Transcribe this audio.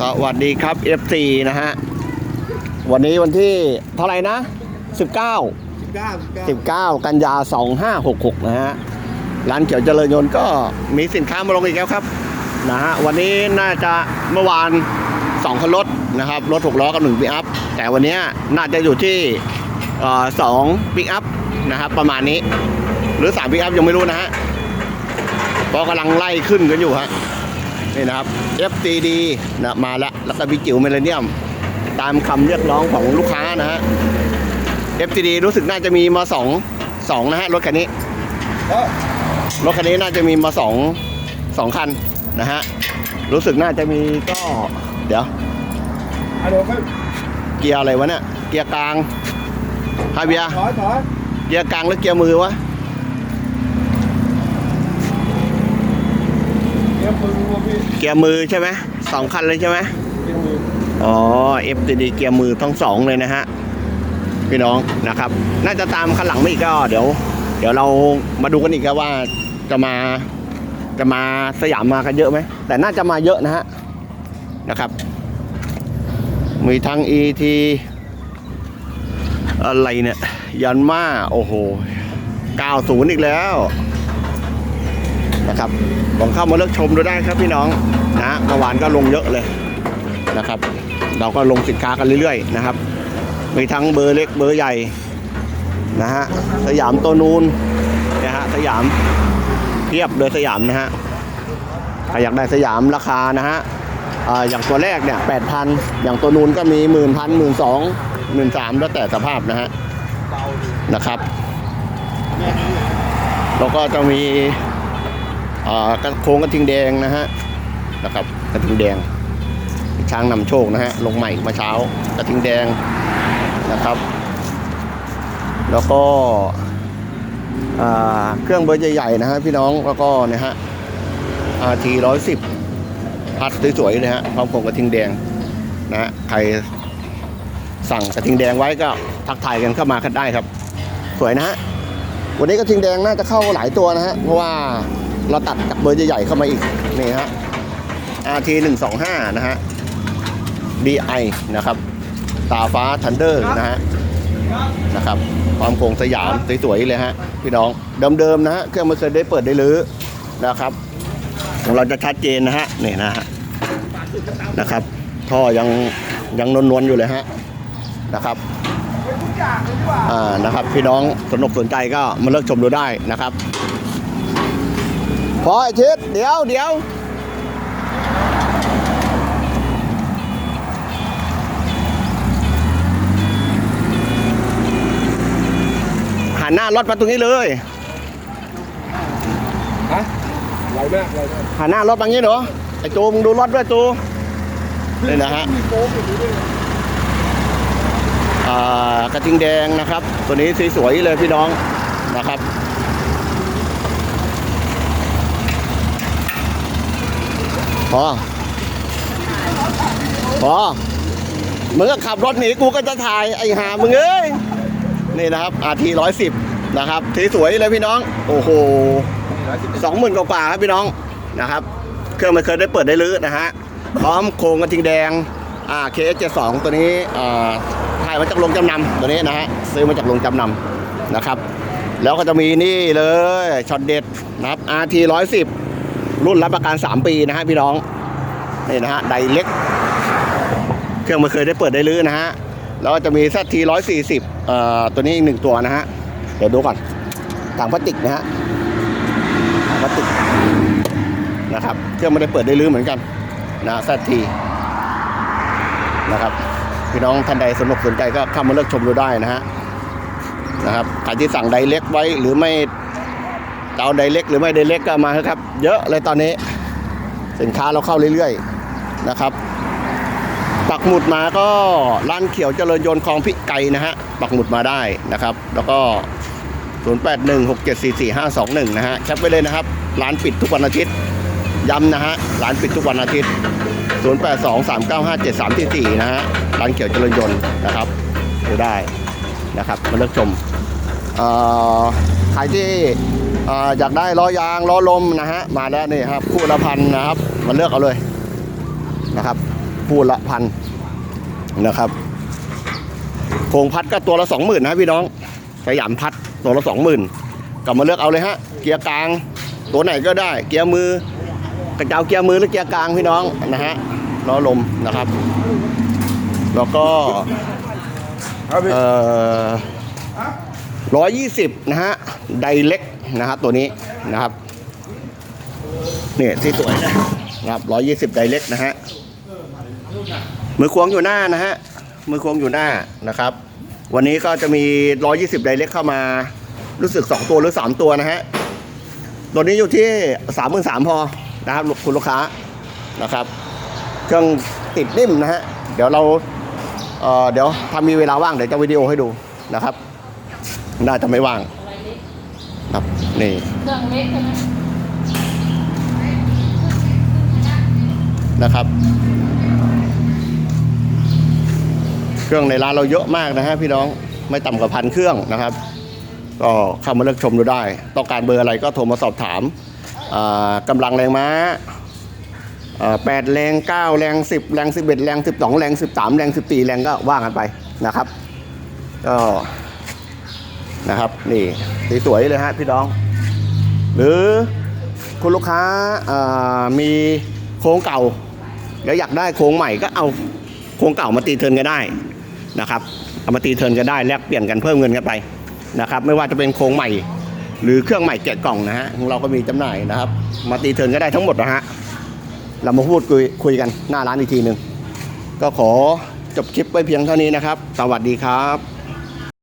สวัสดีครับ FC นะฮะ วันนี้วันที่เท่าไหร่นะ 19สิบเก้าสิบเก้า19 กันยา 2566 นะฮะ ร้านเขียวเจริญยนต์ก็มีสินค้ามาลงอีกแล้วครับ นะฮะ วันนี้น่าจะเมื่อวาน2คันรถนะครับ รถ6ล้อกับ1ปิกอัพ แต่วันนี้น่าจะอยู่ที่เอ่อสองปิกอัพนะครับประมาณนี้ หรือ3ปิกอัพยังไม่รู้นะฮะเพราะกำลังไล่ขึ้นกันอยู่ฮะ นี่นะครับ FTD นะมาแล้วแล้วก็บิจิ๋วเมลเนียม ตามคำเรียกร้องของลูกค้านะฮะ FTD รู้สึกน่าจะมีมาสองสองนะฮะรถคันนี้เอ้ยรถคันนี้น่าจะมีมาสองสองคันนะฮะรู้สึกน่าจะมีก็ เดี๋ยวอะเดี๋ยวค่อยเกียร์อะไรวะเนี่ยเกียร์กลางฮาเบียร์ถอยถอยเกียร์กลางหรือเกียร์มือวะ เตรียมมือมาพี่เกียร์มือใช่ไหมสองคันเลยใช่ไหมเตรียมมืออ๋อ FTD เกียร์มือทั้งสองเลยนะฮะพี่น้องนะครับ น่าจะตามคันหลังมาอีกก็เดี๋ยว เดี๋ยวเรามาดูกันอีกครับว่าจะมาจะมาสยามมากันเยอะไหมแต่น่าจะมาเยอะนะฮะนะครับ มีทั้ง ET อะไรเนี่ย ยันมาโอ้โห 90 อีกแล้ว นะครับลองเข้ามาเลือกชมดูได้ครับพี่น้องนะเมื่อวานก็ลงเยอะเลยนะครับ เราก็ลงสินค้ากันเรื่อยๆนะครับ มีทั้งเบอร์เล็กเบอร์ใหญ่นะฮะสยามตัวนูนนะฮะสยามเทียบเลยสยามนะฮะใครอยากได้สยามราคานะฮะอย่างตัวแรกเนี่ยแปดพันอย่างตัวนูนก็มีหมื่นพันหมื่นสองหมื่นสามแล้วแต่สภาพนะฮะนะครับ แล้วก็จะมี โครงกระทิงแดงนะฮะนะครับกระทิงแดง ช้างนำโชคนะฮะลงใหม่มาเช้ากระทิงแดงนะครับ แล้วก็เครื่องเบอร์ใหญ่ๆนะฮะพี่น้องแล้วก็นี่ยฮะ RT ร้อยสิบพัดสวยๆเลยฮะพร้อมผมกระทิงแดงนะฮะใครสั่งกระทิงแดงไว้ก็ทักทายกันเข้ามากันได้ครับ สวยนะฮะวันนี้กระทิงแดงน่าจะเข้าหลายตัวนะฮะเพราะว่า เราตัดจากเบอร์ใหญ่ๆเข้ามาอีก นี่ฮะ RT 125นะฮะ DI นะครับ ตาฟ้าทันเดอร์นะฮะ นะครับ ความโครงสยามสวยๆเลยฮะ พี่น้อง เดิมๆนะฮะ เครื่องไม่เคยได้เปิดได้รื้อนะครับ ของเราจะชัดเจนนะฮะ นี่นะฮะ นะครับ ท่อยังยังนวลๆอยู่เลยฮะ นะครับอ่านะครับ พี่น้องสนอกสนใจก็มาเลือกชมดูได้นะครับ พอไอชิดเดี๋ยวเดี๋ยวหันหน้ารถมาตรงนี้เลยฮะไหวมากไหวมากหันหน้ารถมางี้เหรอไอจูมึงดูรถด้วยจูนี่นะฮะมีโค้งอย่างนี้ด้วยนะอ่ากระทิงแดงนะครับ ตัวนี้สวยๆเลยพี่น้องนะครับ พอพอมึงก็ขับรถหนีกูก็จะถ่ายไอ้หามึงเอ้ยนี่นะครับ RT ร้อยสิบนะครับสีสวยเลยพี่น้อง โอ้โหสองหมื่นกว่าครับพี่น้องนะครับ เครื่องไม่เคยได้เปิดได้ลื้อนะฮะพร้อมโครงกระทิงแดงอ่า KS72 ตัวนี้อ่าถ่ายมาจากโรงจำนำตัวนี้นะฮะซื้อมาจากโรงจำนำนะครับ แล้วก็จะมีนี่เลยช็อตเด็ดนะครับ RT 110รุ่ รุ่นรับประกัน 3 ปีนะฮะพี่น้อง นี่นะฮะไดเล็ก เครื่องไม่เคยได้เปิดได้ลื้อนะฮะ แล้วก็จะมี ZT 140เอ่อตัวนี้อีกหนึ่งตัวนะฮะ เดี๋ยวดูก่อนถังพลาสติกนะฮะถังพลาสติกนะครับ เครื่องไม่ได้เปิดได้ลื้อเหมือนกันนะ ZT นะครับพี่น้องท่านใดสนุกสนใจก็เข้ามาเลือกชมดูได้นะฮะนะครับใครที่สั่งไดเล็กไว้หรือไม่ จะเอาไดเล็กหรือไม่ไดเล็กก็มาครับ เยอะเลยตอนนี้ สินค้าเราเข้าเรื่อยๆนะครับ ปักหมุดมาก็ร้านเขียวเจริญยนต์คลองพิไกนะฮะปักหมุดมาได้นะครับ แล้วก็ 0816744521 นะฮะแคปไว้เลยนะครับ ร้านปิดทุกวันอาทิตย์ย้ำนะฮะร้านปิดทุกวันอาทิตย์ 0823957344 นะฮะร้านเขียวเจริญยนต์นะครับดูได้นะครับมาเลือกชมเอ่อใครที่ อ่ออยากได้ล้อยางล้อลมนะฮะมาแล้วนี่ครับคู่ละพันนะครับมาเลือกเอาเลยนะครับคู่ละพันนะครับโครงพัดก็ตัวละสองหมื่นนะพี่น้องสยามพัดตัวละสองหมื่นกลับมาเลือกเอาเลยฮะเกียร์กลางตัวไหนก็ได้ เกียร์มือกระเจ้าเกียร์มือหรือเกียร์กลางพี่น้องนะฮะล้อลมนะครับ แล้วก็ครับพี่เอ่อร้อยยี่สิบนะฮะ ไดเล็กนะฮะตัวนี้นะครับเนี่ยที่สวยนะครับร้อยยี่สิบไดเล็กนะฮะมือควงอยู่หน้านะฮะมือควงอยู่หน้านะครับ วันนี้ก็จะมีร้อยยี่สิบไดเล็กเข้ามารู้สึกสองตัวหรือสามตัวนะฮะตัวนี้อยู่ที่สามหมื่นสามพอนะครับคุณลูกค้านะครับ เครื่องติดนิ่มนะฮะเดี๋ยวเราเอ่อเดี๋ยวถ้ามีเวลาว่างเดี๋ยวจะวิดีโอให้ดูนะครับ น่าจะไม่ว่าง ครับนี่เครื่องเล็กใช่ไหมนะครับ เครื่องในร้านเราเยอะมากนะฮะพี่น้องไม่ต่ำกว่าพันเครื่องนะครับ ก็เข้ามาเลือกชมดูได้ ต้องการเบอร์อะไรก็โทรมาสอบถามอ่ากำลังแรงม้าแปดแรงเก้าแรงสิบแรงสิบเอ็ดแรงสิบสองแรงสิบสามแรงสิบสี่แรงก็ว่ากันไปนะครับก็ นะครับ นี่สวยๆเลยฮะพี่น้อง หรือคุณลูกค้าามีโครงเก่า แล้วอยากได้โครงใหม่ก็เอาโครงเก่ามาตีเทินกันได้นะครับเอามาตีเทินกันได้แลกเปลี่ยนกันเพิ่มเงินกันไปนะครับ ไม่ว่าจะเป็นโครงใหม่ หรือเครื่องใหม่แกะกล่องนะฮะของเราก็มีจำหน่ายนะครับ มาตีเทินก็ได้ทั้งหมดนะฮะเรามาพูดคุยคุยกันหน้าร้านอีกทีหนึ่งก็ขอจบคลิปไว้เพียงเท่านี้นะครับ สวัสดีครับ